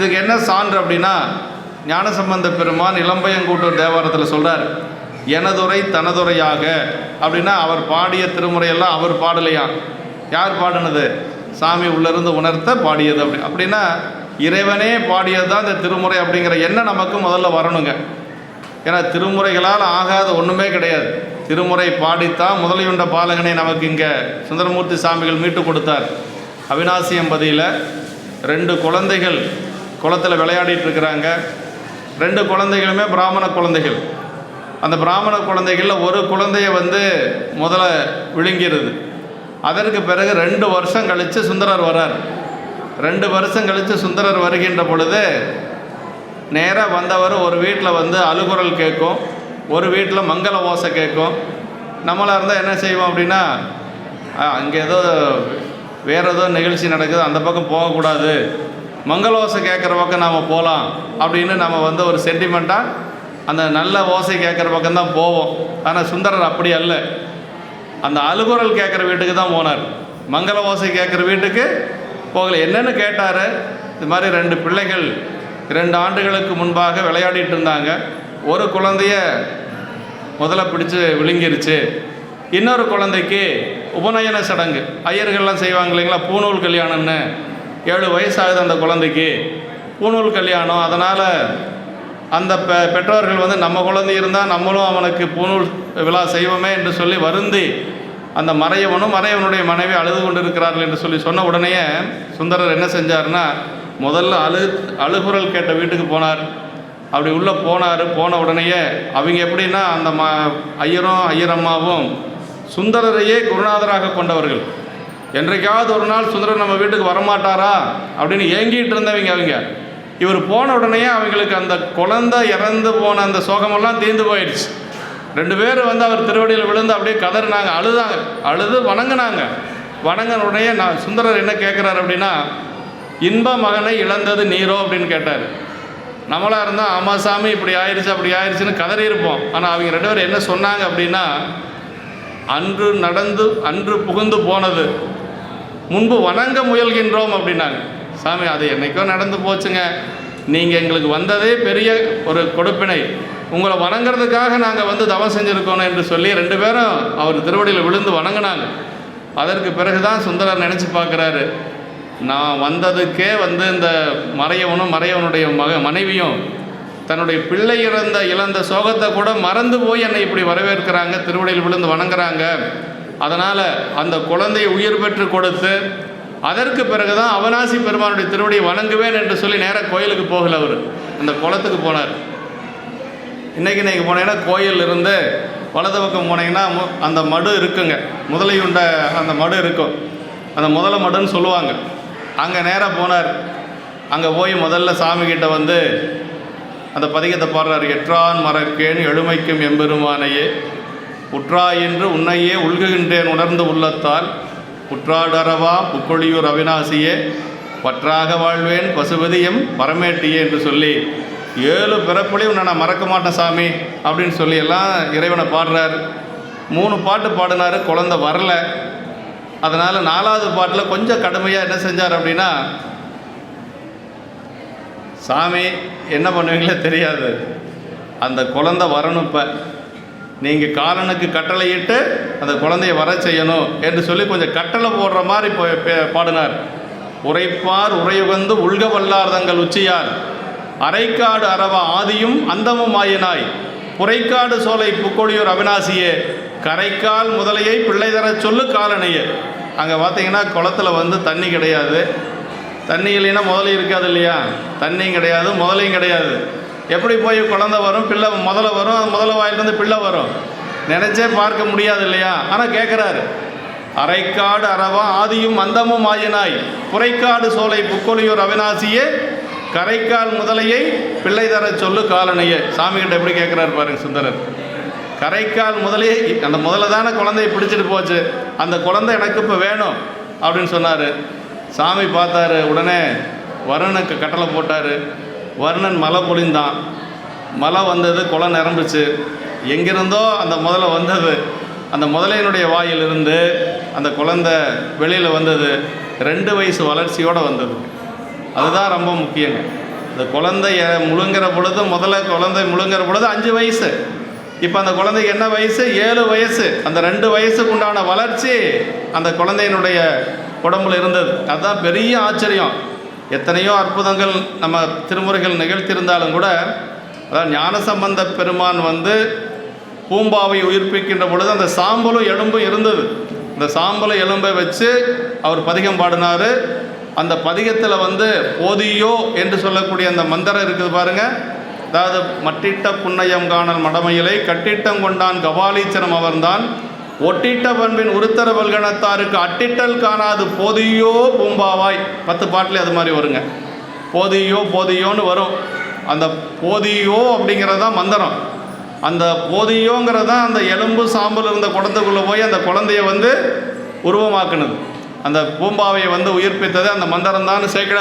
இதுக்கு என்ன சான்று அப்படின்னா ஞானசம்பந்த பெருமான் இளம்பையங்கூட்டூர் தேவாரத்தில் சொல்கிறார் எனதுரை தனதுரையாக அப்படின்னா அவர் பாடிய திருமுறையெல்லாம் அவர் பாடலையா? யார் பாடினது? சாமி உள்ளிருந்து உணர்த்த பாடியது அப்படி. அப்படின்னா இறைவனே பாடியது தான் இந்த திருமுறை அப்படிங்கிற எண்ணம் நமக்கு முதல்ல வரணுங்க. ஏன்னா திருமுறைகளால் ஆகாத ஒன்றுமே கிடையாது. திருமுறை பாடித்தான் முதலையுண்ட பாலகனை நமக்கு இங்கே சுந்தரமூர்த்தி சாமிகள் மீட்டு கொடுத்தார். அவினாசி எம்பதியில் ரெண்டு குழந்தைகள் குளத்தில் விளையாடிட்டு இருக்கிறாங்க. ரெண்டு குழந்தைகளுமே பிராமண குழந்தைகள். அந்த பிராமண குழந்தைகளில் ஒரு குழந்தைய வந்து முதல்ல விழுங்கிடுது அதற்கு பிறகு ரெண்டு வருஷம் கழித்து சுந்தரர் வரார் ரெண்டு வருஷம் கழித்து சுந்தரர் வருகின்ற பொழுது நேராக வந்தவர் ஒரு வீட்டில் வந்து அழுகுரல் கேட்கும். ஒரு வீட்டில் மங்கள ஓசை கேட்கும். நம்மளாக இருந்தால் என்ன செய்வோம் அப்படின்னா அங்கே ஏதோ வேறு ஏதோ நிகழ்ச்சி நடக்குது அந்த பக்கம் போகக்கூடாது. மங்கள ஓசை கேட்குற பக்கம் நாம் போகலாம் அப்படின்னு நம்ம வந்து ஒரு சென்டிமெண்ட்டாக அந்த நல்ல ஓசை கேட்குற பக்கம் தான் போவோம். ஆனால் சுந்தரர் அப்படி அல்ல. அந்த அழுகுரல் கேட்குற வீட்டுக்கு தான் போனார். மங்கள ஓசை கேட்குற வீட்டுக்கு போகலை. என்னென்னு கேட்டார்? இது மாதிரி ரெண்டு பிள்ளைகள் ரெண்டு ஆண்டுகளுக்கு முன்பாக விளையாடிட்டு இருந்தாங்க. ஒரு குழந்தைய முதல்ல பிடிச்சு விழுங்கிருச்சு. இன்னொரு குழந்தைக்கு உபநயன சடங்கு. ஐயர்கள்லாம் செய்வாங்க இல்லைங்களா? பூநூல் கல்யாணம்னு. ஏழு வயசாகுது அந்த குழந்தைக்கு. பூணூல் கல்யாணம். அதனால் அந்த பெ பெற்றோர்கள் வந்து நம்ம குழந்தை இருந்தால் நம்மளும் அவனுக்கு பூணூல் விழா செய்வோமே என்று சொல்லி வருந்தி அந்த மறையவனும் மறையவனுடைய மனைவி அழுது கொண்டிருக்கிறார்கள் என்று சொல்லி சொன்ன உடனேயே சுந்தரர் என்ன செஞ்சார்னா முதல்ல அழு அழுகுரல் கேட்ட வீட்டுக்கு போனார். அப்படி உள்ளே போனார். போன உடனேயே அவங்க எப்படின்னா அந்த ம ஐயரும் ஐயரம்மாவும் சுந்தரரையே குருநாதராக கொண்டவர்கள். என்றைக்காவது ஒரு நாள் சுந்தரன் நம்ம வீட்டுக்கு வரமாட்டாரா? அப்படின்னு ஏங்கிட்டு இருந்தவங்க அவங்க. இவர் போன உடனே அவங்களுக்கு அந்த குழந்தை இறந்து போன அந்த சோகமெல்லாம் தீர்ந்து போயிடுச்சு. ரெண்டு பேரும் வந்து அவர் திருவடியில் விழுந்து அப்படியே கதறினாங்க அழுதாங்க. அழுது வணங்கினாங்க. வணங்கின உடனே நான் சுந்தரர் என்ன கேட்குறாரு அப்படின்னா இன்ப மகனை இழந்தது நீரோ? அப்படின்னு கேட்டார். நம்மளாக இருந்தால் ஆமாம் சாமி இப்படி ஆயிடுச்சு அப்படி ஆயிடுச்சுன்னு கதறி இருப்போம் ஆனால் அவங்க ரெண்டு பேரும் என்ன சொன்னாங்க அப்படின்னா அன்று நடந்து அன்று புகுந்து போனது முன்பு வணங்க முயல்கின்றோம் அப்படின்னாங்க. சாமி அது என்றைக்கோ நடந்து போச்சுங்க. நீங்கள் எங்களுக்கு வந்ததே பெரிய ஒரு கொடுப்பினை. உங்களை வணங்குறதுக்காக நாங்கள் வந்து தவம் செஞ்சுருக்கோம் என்று சொல்லி ரெண்டு பேரும் அவர் திருவடியில் விழுந்து வணங்கினாங்க. அதற்கு பிறகு தான் சுந்தரர் நினச்சி பார்க்குறாரு. நான் வந்ததுக்கே வந்து இந்த மறையவனும் மறையவனுடைய மக மனைவியும் தன்னுடைய பிள்ளை இறந்த இழந்த சோகத்தை கூட மறந்து போய் என்னை இப்படி வரவேற்கிறாங்க திருவடியில் விழுந்து வணங்குறாங்க. அதனால் அந்த குழந்தையை உயிர் பெற்று கொடுத்து அதற்கு பிறகு தான் அவனாசி பெருமானுடைய திருவடியை வணங்குவேன் என்று சொல்லி நேராக கோயிலுக்கு போகல அவர். அந்த குளத்துக்கு போனார். இன்றைக்கி இன்றைக்கி போனீங்கன்னா கோயில் இருந்து வலது பக்கம் போனீங்கன்னா மு- அந்த மடு இருக்குங்க. முதலையுண்ட அந்த மடு இருக்கும். அந்த முதல மடுன்னு சொல்லுவாங்க. அங்கே நேராக போனார். அங்கே போய் முதல்ல சாமிக்கிட்ட வந்து அந்த பதிகத்தை பாடுறார். எற்றான் மறக்கேன் எழுமைக்கும் எம்பெருமானையே புற்றா என்று உன்னையே உள்குகின்றேன் உணர்ந்து உள்ளத்தால் உற்றாடரவா புக்கொழியூர் அவிநாசியே பற்றாக வாழ்வேன் பசுபதியம் பரமேட்டியே என்று சொல்லி ஏழு பிறப்புலையும் உன்னை நான் மறக்க மாட்டேன் சாமி அப்படின்னு சொல்லி எல்லாம் இறைவனை பாடுறார். மூணு பாட்டு பாடினார் குழந்தை வரல. அதனால் நாலாவது பாட்டில் கொஞ்சம் கடுமையாக என்ன செஞ்சார் அப்படின்னா சாமி என்ன பண்ணுவீங்களோ தெரியாது. அந்த குழந்தை வரணும் இப்போ. நீங்கள் காலனுக்கு கட்டளையிட்டு அந்த குழந்தைய வர செய்யணும் என்று சொல்லி கொஞ்சம் கட்டளை போடுற மாதிரி பாடினார். உரைப்பார் உரையுகந்து உள்க வல்லார் தங்கள் உச்சியார். அரைக்காடு அரவ ஆதியும் அந்தமும் ஆயினாய். புரைக்காடு சோலை புக்கொழியூர் அவிநாசியே கரைக்கால் முதலையை பிள்ளை தரச் சொல்லு காலனையே. அங்கே பார்த்தீங்கன்னா குளத்துல வந்து தண்ணி கிடையாது. தண்ணி இல்லைன்னா முதலையும் இருக்காது இல்லையா? தண்ணியும் கிடையாது முதலையும் கிடையாது. எப்படி போய் குழந்தை வரும் பிள்ளை முதல்ல வரும் அது முதல்ல வாயிலிருந்து பிள்ளை வரும்? நினைச்சே பார்க்க முடியாது இல்லையா? ஆனால் கேட்குறாரு அரைக்காடு அறவா ஆதியும் அந்தமும் ஆயினாய். புரைக்காடு சோலை புக்கொலியூர் அவினாசியே கரைக்கால் முதலையை பிள்ளை தரச் சொல்லு காலனையே. சாமிகிட்ட எப்படி கேட்குறாரு பாருங்க சுந்தரர். கரைக்கால் முதலையே அந்த முதல்ல தானே குழந்தைய பிடிச்சிட்டு போச்சு. அந்த குழந்தை எனக்கு இப்போ வேணும் அப்படின்னு சொன்னார். சாமி பார்த்தாரு உடனே வருணுக்கு கட்டளை போட்டார். வருணன் மலை பொழிந்தான். மலை வந்தது குளம் நிரம்பிச்சு. எங்கிருந்தோ அந்த முதல்ல வந்தது. அந்த முதலையினுடைய வாயிலிருந்து அந்த குழந்தை வெளியில் வந்தது. ரெண்டு வயசு வளர்ச்சியோடு வந்தது. அதுதான் ரொம்ப முக்கியங்க. அந்த குழந்தைய முழுங்குற பொழுது முதல்ல குழந்தை முழுங்குற பொழுது அஞ்சு வயசு. இப்போ அந்த குழந்தைக்கு என்ன வயசு? ஏழு வயசு. அந்த ரெண்டு வயசுக்கு உண்டான வளர்ச்சி அந்த குழந்தையினுடைய உடம்புல இருந்தது. அதுதான் பெரிய ஆச்சரியம். எத்தனையோ அற்புதங்கள் நம்ம திருமுறைகள் நிகழ்த்தியிருந்தாலும் கூட அதாவது ஞானசம்பந்த பெருமான் வந்து பூம்பாவை உயிர்ப்பிக்கின்ற பொழுது அந்த சாம்பலும் எலும்பும் இருந்தது. அந்த சாம்பல எலும்பை வச்சு அவர் பதிகம் பாடினார். அந்த பதிகத்தில் வந்து போதியோ என்று சொல்லக்கூடிய அந்த மந்திரம் இருக்குது பாருங்க. அதாவது மட்டிட்ட புன்னையம் காணல் மடமையிலை கட்டிட்டம் கொண்டான் கபாலீச்சரம் அவர்தான். ஒட்டிட்ட பண்பின் உருத்தர வல்கணத்தாருக்கு அட்டிட்டல் காணாது போதியோ பூம்பாவாய். பத்து பாட்டிலே அது மாதிரி வருங்க. போதியோ போதியோன்னு வரும். அந்த போதியோ அப்படிங்கிறது தான் மந்திரம். அந்த போதியோங்கிறது தான் அந்த எலும்பு சாம்பல் இருந்த குடத்துக்குள்ளே போய் அந்த குழந்தைய வந்து உருவமாக்குனது. அந்த பூம்பாவையை வந்து உயிர்ப்பித்தது அந்த மந்திரம் தான் சேக்கிட